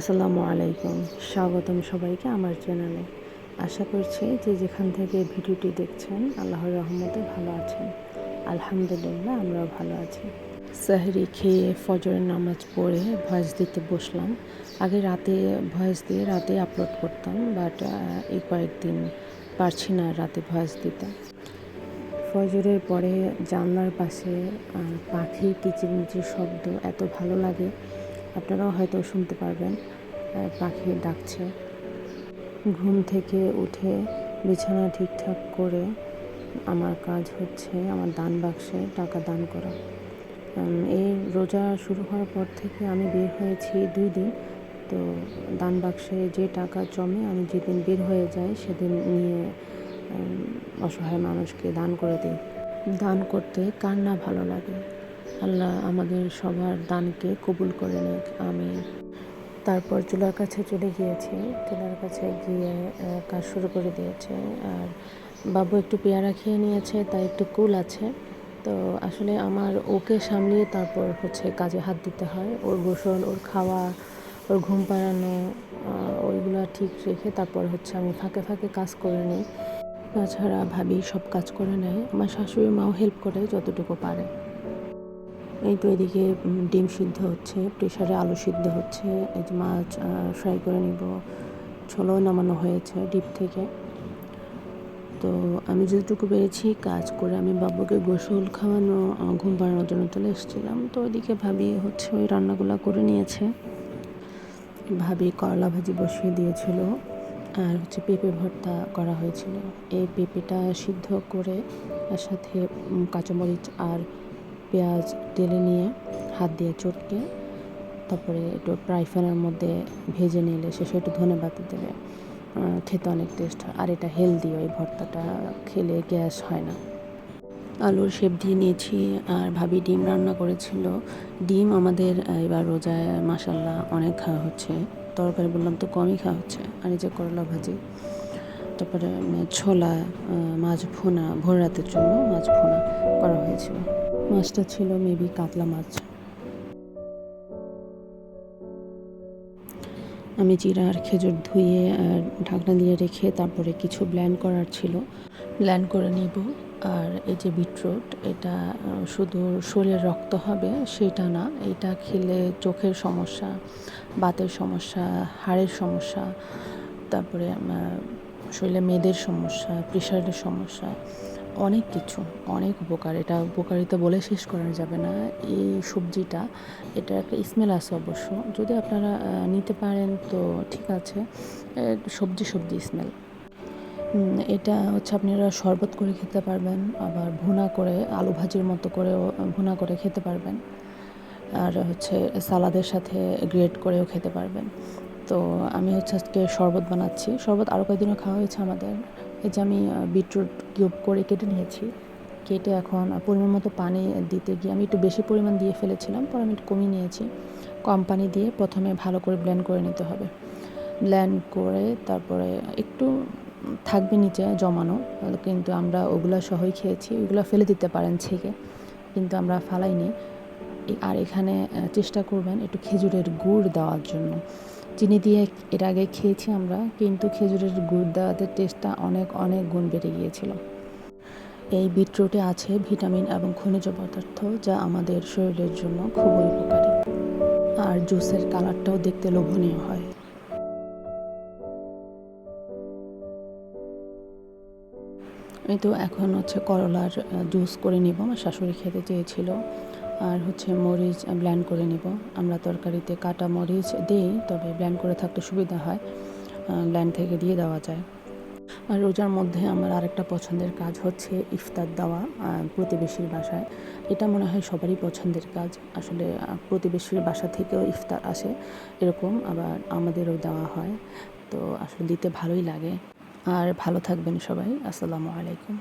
আসসালামু আলাইকুম। স্বাগতম সবাইকে আমার চ্যানেলে। আশা করছি যে যেখান থেকে ভিডিওটি দেখছেন, আল্লাহর রহমতে ভালো আছেন। আলহামদুলিল্লাহ, আমরাও ভালো আছি। সাহরি খেয়ে ফজরের নামাজ পড়ে ভয়েস দিতে বসলাম। আগে রাতে ভয়েস দিয়ে রাতে আপলোড করতাম বাট এই কয়েকদিন পারছি না রাতে ভয়েস দিতে। ফজরের পরে জানলার পাশে পাখির কিচিরমিচির শব্দ এত ভালো লাগে আপনারাও হয়তো শুনতে পারবেন পাখি ডাকছে। ঘুম থেকে উঠে বিছানা ঠিকঠাক করে আমার কাজ হচ্ছে, আমার দান বাক্সে টাকা দান করা। এই রোজা শুরু হওয়ার পর থেকে আমি বের হয়েছি দুই দিন। তো দান বাক্সে যে টাকা জমে আমি যেদিন বের হয়ে যাই সেদিন নিয়ে অসহায় মানুষকে দান করে দিই। দান করতে কার না ভালো লাগে? আল্লাহ আমাদের সবার দানকে কবুল করে নিক আমি তারপর চুলার কাছে চলে গিয়েছি। চুলার কাছে গিয়ে কাজ শুরু করে দিয়েছে। আর বাবু একটু পেয়ারা খেয়ে নিয়েছে, তাই একটু কুল আছে। তো আসলে আমার ওকে সামলিয়ে তারপর হচ্ছে কাজে হাত দিতে হয়। ওর গোসল, ওর খাওয়া, ওর ঘুম পাড়ানো ওইগুলা ঠিক রেখে তারপর হচ্ছে আমি ফাঁকে ফাঁকে কাজ করে নিই। তাছাড়া ভাবি সব কাজ করে নেয়। আমার শাশুড়ি মাও হেল্প করে যতটুকু পারে। এই তো এদিকে ডিম সিদ্ধ হচ্ছে প্রেশারে আলু সিদ্ধ হচ্ছে, এই যে মাছ ফ্রাই করে নিব। ছোলো নামানো হয়েছে ডিপ থেকে। তো আমি যতটুকু পেরেছি কাজ করে, আমি বাবুকে গোসল খাওয়ানো ঘুম পাড়ানোর জন্য চলে এসেছিলাম। তো ওইদিকে ভাবি হচ্ছে ওই রান্নাগুলো করে নিয়েছে। ভাবি করলা ভাজি বসিয়ে দিয়েছিল, আর হচ্ছে পেঁপে ভর্তা করা হয়েছিল। এই পেঁপেটা সিদ্ধ করে, তার সাথে কাঁচামরিচ আর পেঁয়াজ টেলে নিয়ে হাত দিয়ে চটকে তারপরে একটু ফ্রাই মধ্যে ভেজে নিলে শেষে একটু ধনে পাতা দেবে খেতে অনেক টেস্ট হয়। আর এটা হেলদি ওই ভর্তাটা খেলে গ্যাস হয় না। আলুর শেপ দিয়ে নিয়েছি আর ভাবি ডিম রান্না করেছিল। ডিম আমাদের এবার রোজায় মাসাল্লাহ অনেক খাওয়া হচ্ছে। তরকারি বললাম তো কমই খাওয়া হচ্ছে। আর এই যে করলা ভাজি, তারপরে ছোলা মাছ ভুনা, ভোর রাতের জন্য মাছ ভুনা করা হয়েছিল। মাছটা ছিল মেবি কাতলা মাছ। আমি জিরা আর খেজুর ধুয়ে আর ঢাকনা দিয়ে রেখে তারপরে কিছু ব্ল্যান্ড করার ছিল। ব্ল্যান্ড করে নিব। আর এই যে বিটরুট এটা শুধু শরীরের রক্ত হবে সেটা না, এটা খেলে চোখের সমস্যা, বাতের সমস্যা, হাড়ের সমস্যা, তারপরে শরীরে মেয়েদের সমস্যা প্রেশারের সমস্যা অনেক কিছু, অনেক উপকার। এটা উপকারিতা বলে শেষ করা যাবে না। এই সবজিটা এটা একটা স্মেল আছে অবশ্য। যদি আপনারা নিতে পারেন তো ঠিক আছে। সবজি সবজি স্মেল এটা হচ্ছে আপনারা শরবত করে খেতে পারবেন, আবার ভুনা করে, আলু ভাজির মতো করেও ভুনা করে খেতে পারবেন। আর হচ্ছে সালাদের সাথে গ্রেট করেও খেতে পারবেন। তো আমি হচ্ছে আজকে শরবত বানাচ্ছি। শরবত আরও কয়েকদিনও খাওয়া হয়েছে আমাদের। এই যে আমি বিটরুট কিউব করে কেটে নিয়েছি। কেটে এখন পরিমাণ মতো পানি দিতে গিয়ে আমি একটু বেশি পরিমাণ দিয়ে ফেলেছিলাম, পরে আমি একটু কমিয়ে নিয়েছি। কম পানি দিয়ে প্রথমে ভালো করে ব্লেন্ড করে নিতে হবে। ব্লেন্ড করে তারপরে একটু থাকবে নিচে জমানো, কিন্তু আমরা ওগুলো সহই খেয়েছি ওগুলো ফেলে দিতে পারেন ছেঁকে, কিন্তু আমরা ফালাইনি। আর এখানে চেষ্টা করবেন একটু খেজুরের গুড় দেওয়ার জন্য। চিনি দিয়ে এর আগে খেয়েছি আমরা, কিন্তু খেজুরের গুড় দেওয়াতে টেস্টটা অনেক অনেক গুণ বেড়ে গিয়েছিল। এই বিটরুটে আছে ভিটামিন এবং খনিজ পদার্থ যা আমাদের শরীরের জন্য খুবই উপকারী। আর জুসের কালারটাও দেখতে লোভনীয় হয়। এই তো এখন হচ্ছে করলার জুস করে নিব। আমার শাশুড়ি খেতে চেয়েছিল। আর হচ্ছে মরিচ ব্ল্যান্ড করে নিব। আমরা তরকারিতে কাটা মরিচ দিই, তবে ব্ল্যান্ড করে থাকতে সুবিধা হয় ব্ল্যান্ড থেকে দিয়ে দেওয়া যায়। আর রোজার মধ্যে আমার আরেকটা পছন্দের কাজ হচ্ছে ইফতার দেওয়া প্রতিবেশীর বাসায়। এটা মনে হয় সবারই পছন্দের কাজ। আসলে প্রতিবেশীর বাসা থেকেও ইফতার আসে, এরকম আবার আমাদেরও দেওয়া হয়। তো আসলে দিতে ভালোই লাগে। আর ভালো থাকবেন সবাই। আসসালামু আলাইকুম।